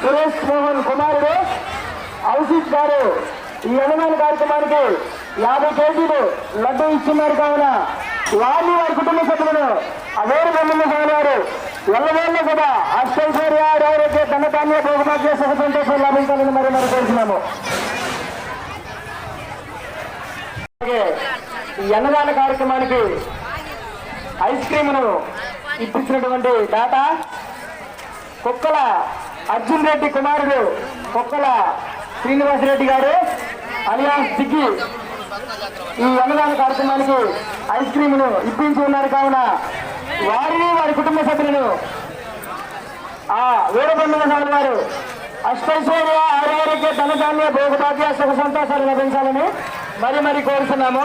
సురేష్ మోహన్ కుమారుడు ఔషిత్ గారు ఈ అనుమాన కార్యక్రమానికి యాభై కేజీలు లడ్డు ఇస్తున్నారు కావున వారిని వారి కుటుంబ సభ్యులను అవేరు బ్రహ్మ వారు ఎల్లవేళ్ళ కూడా అష్టైశ్వర్య ఆరోగ్య దండకాన్య భోగమాగ్య సుఖ సంతోషం లభించాలని మరి మరి కోరుతున్నాము అన్నదాన కార్యక్రమానికి ఐస్ క్రీమును ఇప్పించినటువంటి డాటా కుక్కల అర్జున్ రెడ్డి కుమారుడు కొక్కల శ్రీనివాసరెడ్డి గారు అలియాస్ దిగ్గి ఈ అన్నదాన కార్యక్రమానికి ఐస్ క్రీమును ఇప్పించి ఉన్నారు. కావున వారిని వారి కుటుంబ సభ్యులను ఆ వీరబ్రహ్మణ స్వామి వారు అష్టైశ్వర్య ఆరోగ్య ధనధాన్య భోగభాగ్య సుఖ సంతోషాలు లభించాలని మరి మరి కోరుతున్నాము.